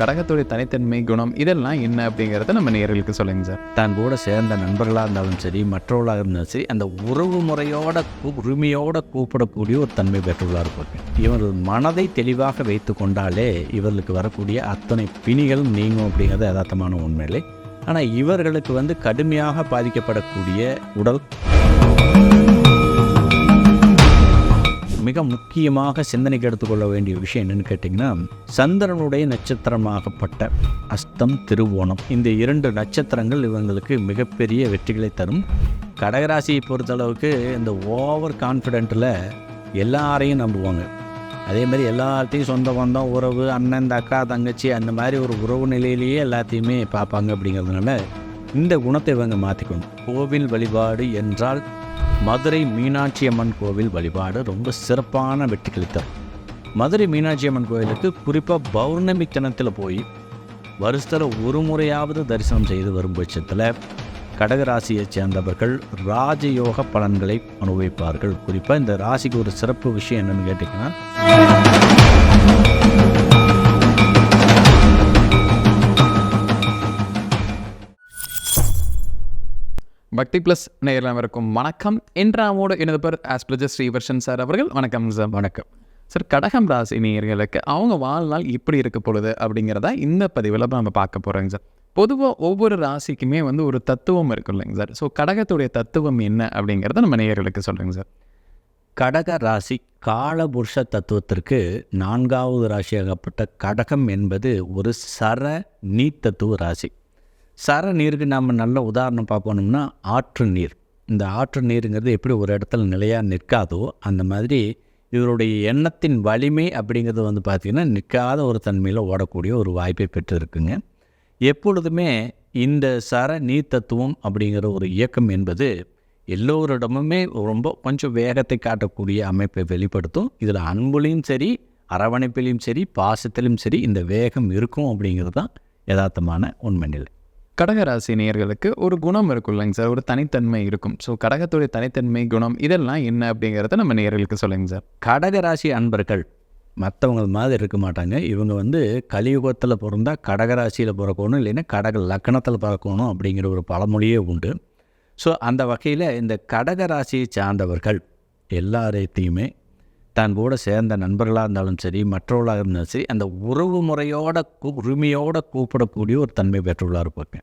கடகத்துடைய தனித்தன்மை குணம் இதெல்லாம் என்ன அப்படிங்கிறத நம்ம நேர்களுக்கு சொல்லுங்க சார். தான் கூட சேர்ந்த நண்பர்களாக இருந்தாலும் சரி மற்றவர்களாக இருந்தாலும் சரி அந்த உறவு முறையோட கூ- உரிமையோட கூப்பிடக்கூடிய ஒரு தன்மை பெற்றுள்ளாக இருப்பாங்க. இவர்கள் மனதை தெளிவாக வைத்து கொண்டாலே இவர்களுக்கு வரக்கூடிய அத்தனை பிணிகளும் நீங்கும் அப்படிங்கிறது யதார்த்தமான உண்மையிலே. ஆனால் இவர்களுக்கு வந்து கடுமையாக பாதிக்கப்படக்கூடிய உடல் மிக முக்கியமாக சிந்தனைக்கு எடுத்துக்கொள்ள வேண்டிய விஷயம் என்னன்னு கேட்டிங்கன்னா சந்திரனுடைய நட்சத்திரமாகப்பட்ட அஸ்தம் திருவோணம். இந்த இரண்டு நட்சத்திரங்கள் இவங்களுக்கு மிகப்பெரிய வெற்றிகளை தரும். கடகராசியை பொறுத்தளவுக்கு இந்த ஓவர் கான்ஃபிடென்ட்டில் எல்லாரையும் நம்புவாங்க. அதே மாதிரி எல்லாத்தையும் சொந்த பந்தம் உறவு அண்ணன் இந்த அக்கா தங்கச்சி அந்த மாதிரி ஒரு உறவு நிலையிலேயே எல்லாத்தையுமே பார்ப்பாங்க அப்படிங்கிறதுனால இந்த குணத்தை இவங்க மாற்றிக்கணும் கோவில் வழிபாடு என்றால் மதுரை மீனாட்சி அம்மன் கோவில் வழிபாடு ரொம்ப சிறப்பான வெற்றிகளை தரும். மதுரை மீனாட்சி அம்மன் கோயிலுக்கு குறிப்பாக பௌர்ணமி தினத்தில் போய் வருஷத்தில் ஒரு முறையாவது தரிசனம் செய்து வரும் பட்சத்தில் கடகராசியைச் சேர்ந்தவர்கள் ராஜயோக பலன்களை அனுபவிப்பார்கள். குறிப்பாக இந்த ராசிக்கு ஒரு சிறப்பு விஷயம் என்னன்னு கேட்டிங்கன்னா பக்தி ப்ளஸ் நேரில் அனைவருக்கும் வணக்கம் இன்றாமோடு எனது பேர் ஆஸ்பிரஜர் ஸ்ரீவர்ஷன் சார் அவர்கள். வணக்கம் சார். வணக்கம். சார் கடகம் ராசி நேயர்களுக்கு அவங்க வாழ்நாள் இப்படி இருக்க பொழுது அப்படிங்கிறத இந்த பதிவில் நம்ம பார்க்க போகிறோங்க சார். பொதுவாக ஒவ்வொரு ராசிக்குமே வந்து ஒரு தத்துவம் இருக்கும் இல்லைங்க சார். ஸோ கடகத்துடைய தத்துவம் என்ன அப்படிங்கிறத நம்ம நேயர்களுக்கு சொல்லுங்க சார். கடக ராசி காலபுருஷ தத்துவத்திற்கு நான்காவது ராசியாகப்பட்ட கடகம் என்பது ஒரு சர நீர் தத்துவ ராசி. சர நீருக்கு நாம் நல்ல உதாரணம் பார்க்கணும்னா ஆற்று நீர். இந்த ஆற்று நீருங்கிறது எப்படி ஒரு இடத்துல நிலையாக நிற்காதோ அந்த மாதிரி இவருடைய எண்ணத்தின் வலிமை அப்படிங்கிறது வந்து பார்த்திங்கன்னா நிற்காத ஒரு தன்மையில் ஓடக்கூடிய ஒரு வாய்ப்பை பெற்றிருக்குங்க. எப்பொழுதுமே இந்த சர நீர் தத்துவம் அப்படிங்கிற ஒரு இயக்கம் என்பது எல்லோரிடமுமே ரொம்ப கொஞ்சம் வேகத்தை காட்டக்கூடிய அமைப்பை வெளிப்படுத்தும். இதில் அன்புலையும் சரி அரவணைப்பிலையும் சரி பாசத்திலும் சரி இந்த வேகம் இருக்கும் அப்படிங்கிறது தான் யதார்த்தமான உண்மை நிலை. கடகராசி நேர்களுக்கு ஒரு குணம் இருக்கும் இல்லைங்க சார். ஒரு தனித்தன்மை இருக்கும். ஸோ கடகத்துடைய தனித்தன்மை குணம் இதெல்லாம் என்ன அப்படிங்கிறத நம்ம நேர்களுக்கு சொல்லுங்க சார். கடகராசி அன்பர்கள் மற்றவங்க மாதிரி இருக்க மாட்டாங்க. இவங்க வந்து கலியுகத்தில் பிறந்தா கடகராசியில் பிறக்கணும் இல்லைன்னா கடக லக்கணத்தில் பிறக்கணும் அப்படிங்கிற ஒரு பழமொழியே உண்டு. ஸோ அந்த வகையில் இந்த கடகராசியை சார்ந்தவர்கள் எல்லாரையுமே தான் கூட சேர்ந்த நண்பர்களாக இருந்தாலும் சரி மற்றவர்களாக இருந்தாலும் சரி அந்த உறவு முறையோட கூ உரிமையோடு கூப்பிடக்கூடிய ஒரு தன்மை பெற்றுள்ளாக இருப்பாங்க.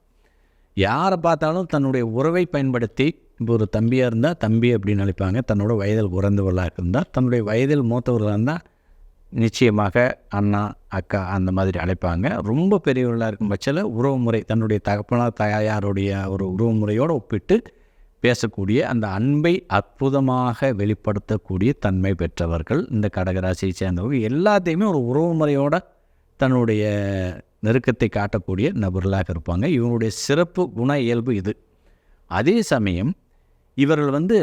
யாரை பார்த்தாலும் தன்னுடைய உறவை பயன்படுத்தி இப்போ ஒரு தம்பியாக இருந்தால் தம்பி அப்படின்னு அழைப்பாங்க தன்னோட வயதில் உறந்தவர்களாக இருந்தால் தன்னுடைய வயதில் மூத்தவர்களாக இருந்தால் நிச்சயமாக அண்ணா அக்கா அந்த மாதிரி அழைப்பாங்க. ரொம்ப பெரியவர்களாக இருக்கும் பட்சத்தில் உறவு முறை தன்னுடைய தகப்பனார் தாயாருடைய ஒரு உறவு முறையோடு ஒப்பிட்டு பேசக்கூடிய அந்த அன்பை அற்புதமாக வெளிப்படுத்தக்கூடிய தன்மை பெற்றவர்கள் இந்த கடகராசியை சேர்ந்தவங்க. எல்லாத்தையுமே ஒரு உறவு முறையோட தன்னுடைய நெருக்கத்தை காட்டக்கூடிய நபர்களாக இருப்பாங்க. இவங்களுடைய சிறப்பு குண இயல்பு இது. அதே சமயம் இவர்கள் வந்து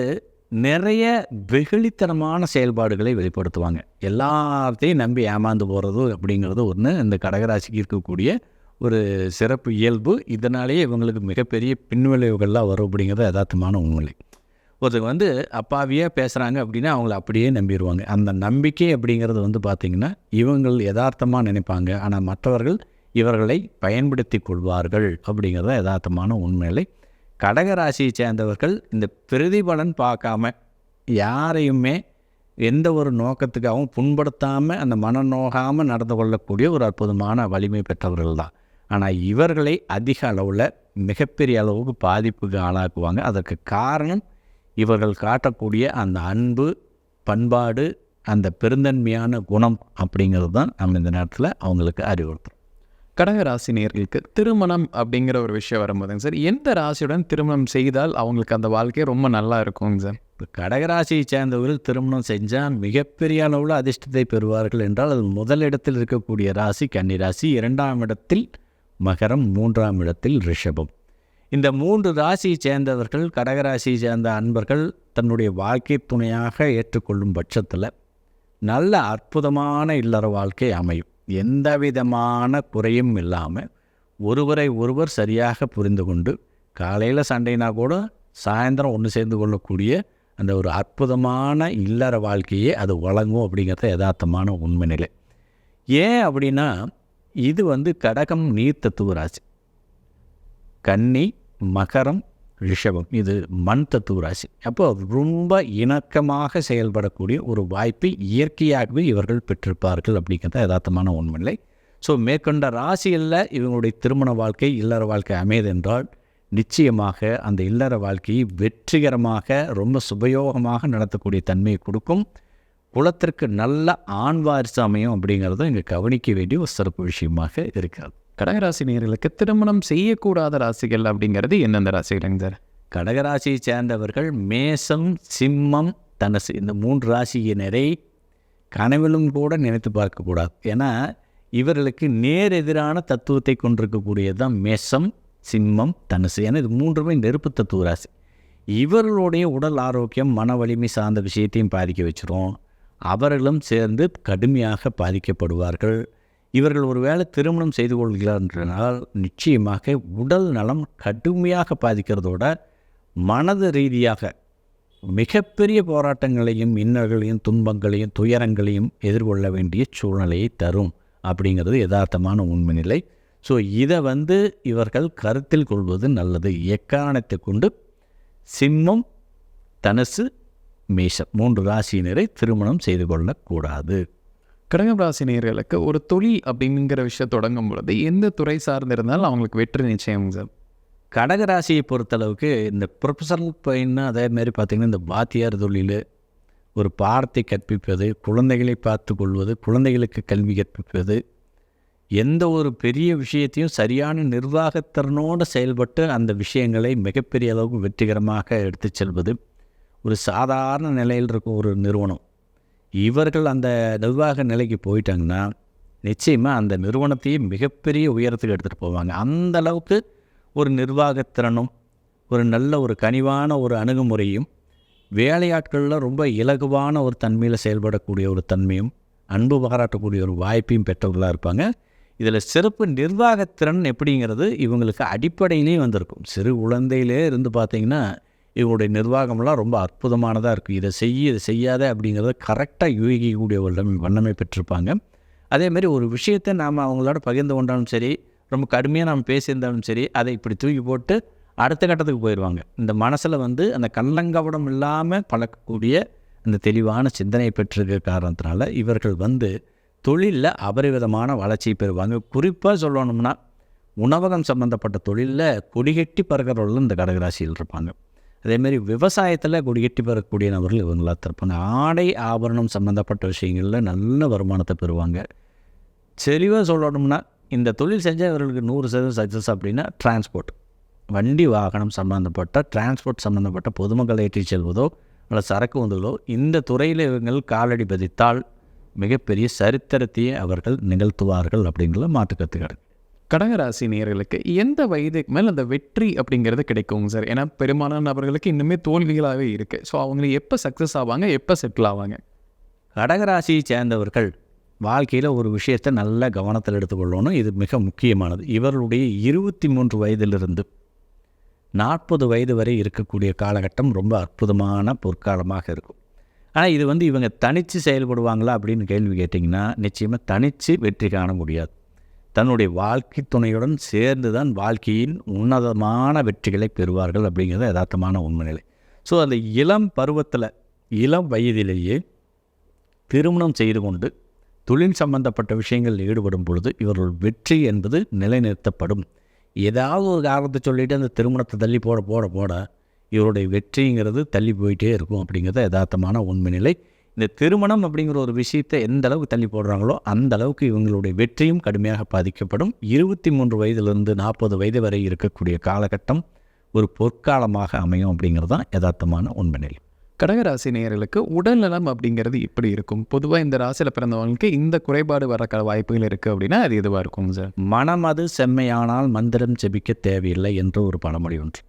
நிறைய வெகுளித்தனமான செயல்பாடுகளை வெளிப்படுத்துவாங்க. எல்லாத்தையும் நம்பி ஏமாந்து போகிறது அப்படிங்கிறது ஒன்று இந்த கடகராசிக்கு இருக்கக்கூடிய ஒரு சிறப்பு இயல்பு. இதனாலேயே இவங்களுக்கு மிகப்பெரிய பின்விளைவுகள்லாம் வரும் அப்படிங்கிறது யதார்த்தமான உண்மை. ஒருத்தர் வந்து அப்பாவியாக பேசுகிறாங்க அப்படின்னா அவங்கள அப்படியே நம்பிடுவாங்க அந்த நம்பிக்கை அப்படிங்கிறது வந்து பார்த்திங்கன்னா இவங்கள் யதார்த்தமாக நினைப்பாங்க. ஆனால் மற்றவர்கள் இவர்களை பயன்படுத்தி கொள்வார்கள் அப்படிங்கிறது யதார்த்தமான உண்மையிலை. கடகராசியை சேர்ந்தவர்கள் இந்த பிரதிபலன் பார்க்காம யாரையுமே எந்த ஒரு நோக்கத்துக்காகவும் புண்படுத்தாமல் அந்த மனம் நோகாமல் நடந்து கொள்ளக்கூடிய ஒரு அற்புதமான வலிமை பெற்றவர்கள் தான் ஆனால் இவர்களை அதிக அளவில் மிகப்பெரிய அளவுக்கு பாதிப்புக்கு ஆளாக்குவாங்க. அதற்கு காரணம் இவர்கள் காட்டக்கூடிய அந்த அன்பு பண்பாடு அந்த பெருந்தன்மையான குணம் அப்படிங்கிறது தான் நம்ம இந்த நேரத்தில் அவங்களுக்கு அறிவுறுத்துறோம். கடகராசி நேயர்களுக்கு திருமணம் அப்படிங்கிற ஒரு விஷயம் வரும்போதுங்க சார் எந்த ராசியுடன் திருமணம் செய்தால் அவங்களுக்கு அந்த வாழ்க்கை ரொம்ப நல்லா இருக்குங்க சார்? இப்போ கடகராசியை சேர்ந்தவர்கள் திருமணம் செஞ்சால் மிகப்பெரிய அளவில் அதிர்ஷ்டத்தை பெறுவார்கள் என்றால் அது முதலிடத்தில் இருக்கக்கூடிய ராசி கன்னிராசி இரண்டாம் இடத்தில் மகரம் மூன்றாம் இடத்தில் ரிஷபம். இந்த மூன்று ராசியை சேர்ந்தவர்கள் கடகராசியை சேர்ந்த அன்பர்கள் தன்னுடைய வாழ்க்கை துணையாக ஏற்றுக்கொள்ளும் பட்சத்தில் நல்ல அற்புதமான இல்லற வாழ்க்கை அமையும். எந்த விதமான குறையும் இல்லாமல் ஒருவரை ஒருவர் சரியாக புரிந்து கொண்டு காலையில் சண்டைனா கூட சாயந்தரம் ஒன்று சேர்ந்து கொள்ளக்கூடிய அந்த ஒரு அற்புதமான இல்லற வாழ்க்கையே அது வழங்கும் அப்படிங்கிறத யதார்த்தமான உண்மை நிலை. ஏன் அப்படின்னா இது வந்து கடகம் நீர் தத்துவ ராசி கன்னி மகரம் ரிஷபம். இது மண் தத்துவ ராசி அப்போ ரொம்ப இணக்கமாக செயல்படக்கூடிய ஒரு வாய்ப்பை இயற்கையாகவே இவர்கள் பெற்றிருப்பார்கள் அப்படிங்கிறது யதார்த்தமான உண்மையில்லை ஸோ மேற்கொண்ட ராசியில் இவங்களுடைய திருமண வாழ்க்கை இல்லற வாழ்க்கை அமையதென்றால் நிச்சயமாக அந்த இல்லற வாழ்க்கையை வெற்றிகரமாக ரொம்ப சுபயோகமாக நடத்தக்கூடிய தன்மையை கொடுக்கும். குலத்திற்கு நல்ல ஆண் வாரிசு அமையும் அப்படிங்கிறது இங்கே கவனிக்க வேண்டிய ஒரு சிறப்பு விஷயமாக இருக்கிறது. கடகராசி நேர்களுக்கு திருமணம் செய்யக்கூடாத ராசிகள் அப்படிங்கிறது எந்தெந்த ராசிகள்ங்க சார் கடகராசியை சேர்ந்தவர்கள் மேசம் சிம்மம் தனுசு இந்த மூன்று ராசியினரை கனவிலும் கூட நினைத்து பார்க்கக்கூடாது. ஏன்னா இவர்களுக்கு நேர் எதிரான தத்துவத்தை கொண்டிருக்கக்கூடியது தான் மேசம் சிம்மம் தனுசு. ஏன்னா இது மூன்றுமே நெருப்பு தத்துவ ராசி. இவர்களுடைய உடல் ஆரோக்கியம் மன வலிமை சார்ந்த விஷயத்தையும் பாதிக்க வச்சிரும். அவர்களும் சேர்ந்து கடுமையாக பாதிக்கப்படுவார்கள். இவர்கள் ஒருவேளை திருமணம் செய்து கொள்கிறார்கள் நிச்சயமாக உடல் நலம் கடுமையாக பாதிக்கிறதோட மனது ரீதியாக மிகப்பெரிய போராட்டங்களையும் இன்னல்களையும் துன்பங்களையும் துயரங்களையும் எதிர்கொள்ள வேண்டிய சூழ்நிலையை தரும் அப்படிங்கிறது யதார்த்தமான உண்மை நிலை. ஸோ இதை வந்து இவர்கள் கருத்தில் கொள்வது நல்லது. எக்காரணத்தை கொண்டு? சிம்மம் தனுசு மேஷம். மூன்று ராசியினரை திருமணம் செய்து கொள்ளக்கூடாது. கடகம் ராசி நேர்களுக்கு ஒரு தொழில் அப்படிங்கிற விஷயம் தொடங்கும் பொழுது எந்த துறை சார்ந்து இருந்தாலும் அவங்களுக்கு வெற்றி நிச்சயங்க சார். கடகராசியை பொறுத்தளவுக்கு இந்த ப்ரொஃபஷனல் பையன் அதே மாதிரி பார்த்திங்கன்னா இந்த வாத்தியார் தொழில் ஒரு பாடத்தை கற்பிப்பது குழந்தைகளை பார்த்து கொள்வது குழந்தைகளுக்கு கல்வி கற்பிப்பது எந்த ஒரு பெரிய விஷயத்தையும் சரியான நிர்வாகத்திறனோடு செயல்பட்டு அந்த விஷயங்களை மிகப்பெரிய அளவுக்கு வெற்றிகரமாக எடுத்துச் செல்வது. ஒரு சாதாரண நிலையில் இருக்கும் ஒரு நிறுவனம். இவர்கள் அந்த நிர்வாக நிலைக்கு போயிட்டாங்கன்னா நிச்சயமாக அந்த நிறுவனத்தையே மிகப்பெரிய உயரத்துக்கு எடுத்துகிட்டு போவாங்க. அந்த அளவுக்கு ஒரு நிர்வாகத்திறனும் ஒரு நல்ல ஒரு கனிவான ஒரு அணுகுமுறையும் வேலையாட்களில் ரொம்ப இலகுவான ஒரு தன்மையில் செயல்படக்கூடிய ஒரு தன்மையும் அன்பு பாராட்டக்கூடிய ஒரு வாய்ப்பையும் பெற்றவர்களாக இருப்பாங்க. இதில் சிறப்பு நிர்வாகத்திறன் எப்படிங்கிறது இவங்களுக்கு அடிப்படையிலேயே வந்திருக்கும். சிறு குழந்தையிலே இருந்து பார்த்தீங்கன்னா இவங்களுடைய நிர்வாகம்லாம் ரொம்ப அற்புதமானதாக இருக்கும் இதை செய்ய இதை செய்யாத அப்படிங்கிறத கரெக்டாக யூகிக்கக்கூடிய ஒரு வண்ணமை பெற்றிருப்பாங்க. அதேமாதிரி ஒரு விஷயத்தை நாம் அவங்களோட பகிர்ந்து கொண்டாலும் சரி ரொம்ப கடுமையாக நாம் பேசியிருந்தாலும் சரி அதை இப்படி தூக்கி போட்டு அடுத்த கட்டத்துக்கு போயிடுவாங்க இந்த மனசில் வந்து அந்த கள்ளங்கவடம் இல்லாமல் பழக்கக்கூடிய அந்த தெளிவான சிந்தனை பெற்றிருக்க காரணத்தினால இவர்கள் வந்து தொழிலில் அபரிவிதமான வளர்ச்சி பெறுவாங்க. குறிப்பாக சொல்லணும்னா உணவகம் சம்மந்தப்பட்ட தொழிலில் கொடிகட்டி பறக்கிறவர்களும் இந்த கடகராசியில் இருப்பாங்க. அதேமாரி விவசாயத்தில் கொடிகட்டி பெறக்கூடிய நபர்கள் இவங்களாக இருப்பாங்க ஆடை ஆபரணம் சம்மந்தப்பட்ட விஷயங்களில் நல்ல வருமானத்தை பெறுவாங்க. தெளிவாக சொல்லணும்னா இந்த தொழில் செஞ்சால் இவர்களுக்கு நூறு சதவீதம் சக்ஸஸ் அப்படின்னா டிரான்ஸ்போர்ட் வண்டி வாகனம் சம்மந்தப்பட்ட டிரான்ஸ்போர்ட் சம்மந்தப்பட்ட பொதுமக்களை ஏற்றிச் செல்வதோ அல்லது சரக்கு வந்துகளோ இந்த துறையில் இவங்கள் காலடி பதித்தால் மிகப்பெரிய சரித்திரத்தையே அவர்கள் நிகழ்த்துவார்கள் அப்படிங்கிற மாற்று கிடைக்கும் கடகராசி நேர்களுக்கு எந்த வயதுக்கு மேலே அந்த வெற்றி அப்படிங்கிறது கிடைக்குங்க சார்? ஏன்னா பெரும்பாலான நபர்களுக்கு இன்னுமே தோல்விகளாகவே இருக்குது ஸோ அவங்க எப்போ சக்ஸஸ் ஆவாங்க எப்போ செட்டில் ஆவாங்க? கடகராசியை சேர்ந்தவர்கள் வாழ்க்கையில் ஒரு விஷயத்தை நல்ல கவனத்தில் எடுத்துக்கொள்ளணும். இது மிக முக்கியமானது. இவர்களுடைய இருபத்தி மூன்று வயதிலிருந்து நாற்பது வயது வரை இருக்கக்கூடிய காலகட்டம் ரொம்ப அற்புதமான பொற்காலமாக இருக்கும். ஆனால் இது வந்து இவங்க தனித்து செயல்படுவாங்களா அப்படின்னு கேள்வி கேட்டிங்கன்னா நிச்சயமாக தனித்து வெற்றி காண முடியாது. தன்னுடைய வாழ்க்கை துணையுடன் சேர்ந்து தான் வாழ்க்கையின் உன்னதமான வெற்றிகளை பெறுவார்கள் அப்படிங்கிறது யதார்த்தமான உண்மை நிலை ஸோ அந்த இளம் பருவத்தில் இளம் வயதிலேயே திருமணம் செய்து கொண்டு தொழில் சம்பந்தப்பட்ட விஷயங்களில் ஈடுபடும் பொழுது இவர்கள் வெற்றி என்பது நிலைநிறுத்தப்படும். ஏதாவது ஒரு காரணத்தை சொல்லிவிட்டு அந்த திருமணத்தை தள்ளி போட போட போட இவருடைய வெற்றிங்கிறது தள்ளி போயிட்டே இருக்கும் அப்படிங்கிறது யதார்த்தமான உண்மை நிலை இந்த திருமணம் அப்படிங்கிற ஒரு விஷயத்தை எந்த அளவுக்கு தள்ளி போடுறாங்களோ அந்த அளவுக்கு இவங்களுடைய வெற்றியும் கடுமையாக பாதிக்கப்படும். இருபத்தி மூன்று வயதிலிருந்து நாற்பது வயது வரை இருக்கக்கூடிய காலகட்டம் ஒரு பொற்காலமாக அமையும் அப்படிங்கிறது தான் யதார்த்தமான உண்மை நிலை கடகராசி நேயர்களுக்கு உடல் நலம் அப்படிங்கிறது இப்படி இருக்கும். பொதுவாக இந்த ராசியில் பிறந்தவங்களுக்கு இந்த குறைபாடு வர வாய்ப்புகள் இருக்குது அப்படின்னா அது எதுவாக இருக்கும் சார்? மனம் அது செம்மையானால் மந்திரம் ஜெபிக்க தேவையில்லை என்ற ஒரு பழமொழி ஒன்று.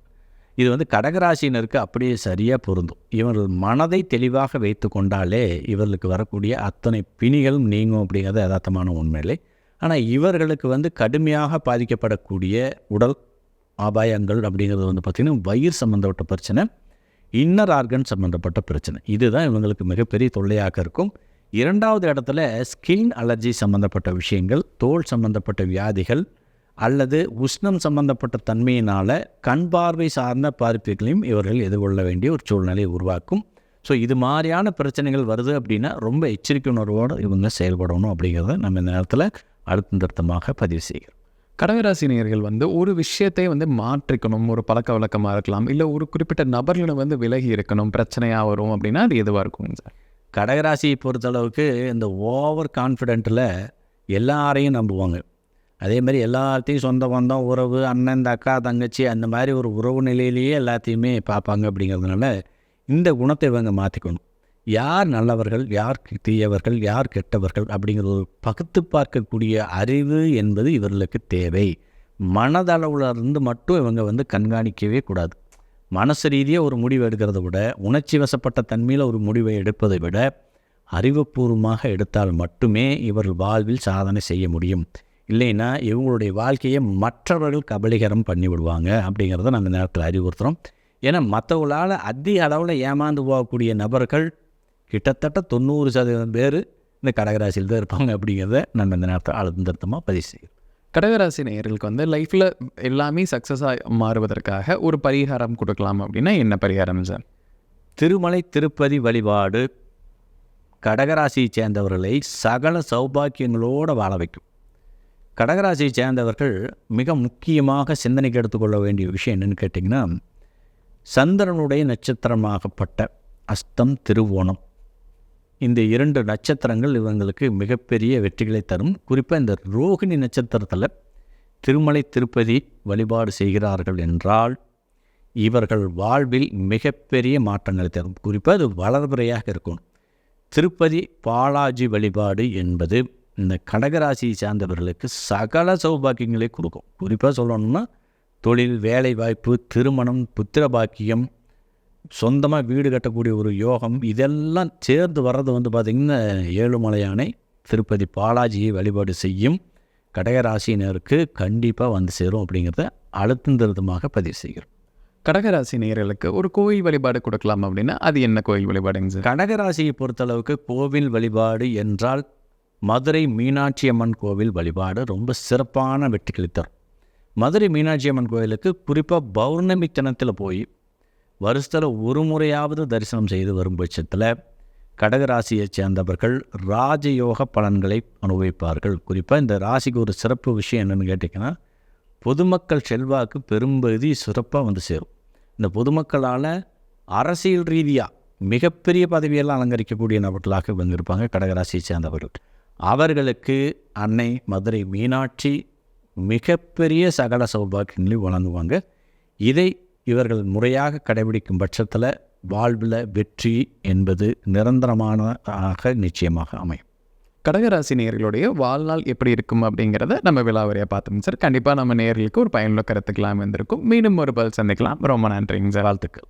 இது வந்து கடகராசினருக்கு அப்படியே சரியாக பொருந்தும். இவர்கள் மனதை தெளிவாக வைத்து கொண்டாலே இவர்களுக்கு வரக்கூடிய அத்தனை பிணிகளும் நீங்கும் அப்படிங்கிறது யதார்த்தமான உண்மையிலே. ஆனால் இவர்களுக்கு வந்து கடுமையாக பாதிக்கப்படக்கூடிய உடல் அபாயங்கள் அப்படிங்கிறது வந்து பார்த்திங்கன்னா வயிறு சம்மந்தப்பட்ட பிரச்சனை இன்னர் ஆர்கன் சம்மந்தப்பட்ட பிரச்சனை. இதுதான் இவங்களுக்கு மிகப்பெரிய தொல்லையாக இருக்கும். இரண்டாவது இடத்துல ஸ்கின் அலர்ஜி சம்மந்தப்பட்ட விஷயங்கள் தோல் சம்மந்தப்பட்ட வியாதிகள் அல்லது உஷ்ணம் சம்பந்தப்பட்ட தன்மையினால் கண் பார்வை சார்ந்த பாதிப்புகளையும் இவர்கள் எதிர்கொள்ள வேண்டிய ஒரு சூழ்நிலையை உருவாக்கும். ஸோ இது மாதிரியான பிரச்சனைகள் வருது அப்படின்னா ரொம்ப எச்சரிக்கை உணர்வோடு இவங்க செயல்படணும் அப்படிங்கிறத நம்ம இந்த நேரத்தில் அழுத்தம் திருத்தமாக பதிவு செய்கிறோம். கடகராசி நேயர்கள் வந்து ஒரு விஷயத்தை வந்து மாற்றிக்கணும் ஒரு பழக்க வழக்கமாக இருக்கலாம் இல்லை ஒரு குறிப்பிட்ட நபர்களை வந்து விலகி இருக்கணும் பிரச்சனையாக வரும் அப்படின்னா அது எதுவாக இருக்குங்க சார்? கடகராசியை பொறுத்தளவுக்கு இந்த ஓவர் கான்ஃபிடென்ட்டில் எல்லாரையும் நம்புவாங்க. அதே மாதிரி எல்லாத்தையும் சொந்த பந்தம் உறவு அண்ணன் இந்த அக்கா தங்கச்சி அந்த மாதிரி ஒரு உறவு நிலையிலேயே எல்லாத்தையுமே பார்ப்பாங்க அப்படிங்கிறதுனால இந்த குணத்தை இவங்க மாற்றிக்கணும் யார் நல்லவர்கள் யார் தீயவர்கள் யார் கெட்டவர்கள் அப்படிங்கிற ஒரு பகுத்து பார்க்கக்கூடிய அறிவு என்பது இவர்களுக்கு தேவை. மனதளவில் இருந்து மட்டும் இவங்க வந்து கண்காணிக்கவே கூடாது. மனசு ரீதியாக ஒரு முடிவு எடுக்கிறத விட உணர்ச்சி வசப்பட்ட தன்மையில் ஒரு முடிவை எடுப்பதை விட அறிவுபூர்வமாக எடுத்தால் மட்டுமே இவர்கள் வாழ்வில் சாதனை செய்ய முடியும். இல்லைன்னா இவங்களுடைய வாழ்க்கையை மற்றவர்கள் கபலீகரம் பண்ணி விடுவாங்க அப்படிங்கிறத நம்ம இந்த நேரத்தில் அறிவுறுத்துகிறோம் ஏன்னா மற்றவங்களால் அதிக அளவில் ஏமாந்து போகக்கூடிய நபர்கள் கிட்டத்தட்ட தொண்ணூறு சதவீதம் பேர் இந்த கடகராசியில் தான் இருப்பாங்க அப்படிங்கிறத நம்ம இந்த நேரத்தில் அழுத்தமாக பதிவு செய்கிறோம் கடகராசி நேயர்களுக்கு வந்து லைஃப்பில் எல்லாமே சக்ஸஸாக மாறுவதற்காக ஒரு பரிகாரம் கொடுக்கலாம் அப்படின்னா என்ன பரிகாரம் சார்? திருமலை திருப்பதி வழிபாடு கடகராசியை சேர்ந்தவர்களை சகல சௌபாக்கியங்களோடு வாழ வைக்கும். கடகராசியை சேர்ந்தவர்கள் மிக முக்கியமாக சிந்தனைக்கு எடுத்துக்கொள்ள வேண்டிய விஷயம் என்னென்னு கேட்டிங்கன்னா சந்திரனுடைய நட்சத்திரமாகப்பட்ட அஸ்தம் திருவோணம். இந்த இரண்டு நட்சத்திரங்கள் இவங்களுக்கு மிகப்பெரிய வெற்றிகளை தரும். குறிப்பாக இந்த ரோகிணி நட்சத்திரத்தில் திருமலை திருப்பதி வழிபாடு செய்கிறார்கள் என்றால் இவர்கள் வாழ்வில் மிகப்பெரிய மாற்றங்களை தரும். குறிப்பாக அது வளர்பிறையாக இருக்கும். திருப்பதி பாலாஜி வழிபாடு என்பது இந்த கடகராசியை சார்ந்தவர்களுக்கு சகல சௌபாக்கியங்களை கொடுக்கும். குறிப்பாக சொல்லணும்னா தொழில் வேலை வாய்ப்பு திருமணம் புத்திர பாக்கியம் சொந்தமாக வீடு கட்டக்கூடிய ஒரு யோகம் இதெல்லாம் சேர்ந்து வர்றது வந்து பார்த்திங்கன்னா ஏழுமலையானை திருப்பதி பாலாஜியை வழிபாடு செய்யும் கடகராசியினருக்கு கண்டிப்பாக வந்து சேரும் அப்படிங்கிறத அழுத்தம் திருத்தமாக பதிவு செய்கிறோம். கடகராசி நேயர்களுக்கு ஒரு கோயில் வழிபாடு கொடுக்கலாம் அப்படின்னா அது என்ன கோயில் வழிபாடுங்க சார்? கடகராசியை பொறுத்தளவுக்கு கோவில் வழிபாடு என்றால் மதுரை மீனாட்சி அம்மன் கோவில் வழிபாடு ரொம்ப சிறப்பான வெற்றிகளை தரும். மதுரை மீனாட்சி அம்மன் கோயிலுக்கு குறிப்பாக பௌர்ணமி தினத்தில் போய் வருஷத்தில் ஒரு முறையாவது தரிசனம் செய்து வரும் பட்சத்தில் கடகராசியைச் சேர்ந்தவர்கள் ராஜயோக பலன்களை அனுபவிப்பார்கள். குறிப்பாக இந்த ராசிக்கு ஒரு சிறப்பு விஷயம் என்னென்னு கேட்டிங்கன்னா பொதுமக்கள் செல்வாக்கு பெரும்பகுதி சிறப்பாக வந்து சேரும். இந்த பொதுமக்களால் அரசியல் ரீதியாக மிகப்பெரிய பதவியெல்லாம் அலங்கரிக்கக்கூடிய நபர்களாக வந்திருப்பாங்க கடகராசியை சேர்ந்தவர்கள். அவர்களுக்கு அன்னை மதுரை மீனாட்சி மிகப்பெரிய சகல சௌபாக்கியங்களை வழங்குவாங்க. இதை இவர்கள் முறையாக கடைபிடிக்கும் பட்சத்தில் வாழ்வில் வெற்றி என்பது நிரந்தரமானதாக நிச்சயமாக அமையும். கடகராசி நேயர்களுடைய வாழ்நாள் எப்படி இருக்கும் அப்படிங்கிறத நம்ம விலாவரியாக பார்த்தோம் சார். கண்டிப்பாக நம்ம நேயர்களுக்கு ஒரு பயனுள்ள கருத்துக்கெல்லாம் வந்திருக்கும் மீண்டும் ஒரு பதில் சந்திக்கலாம். ரொம்ப நன்றிங்க சார். வாழ்த்துக்கள்.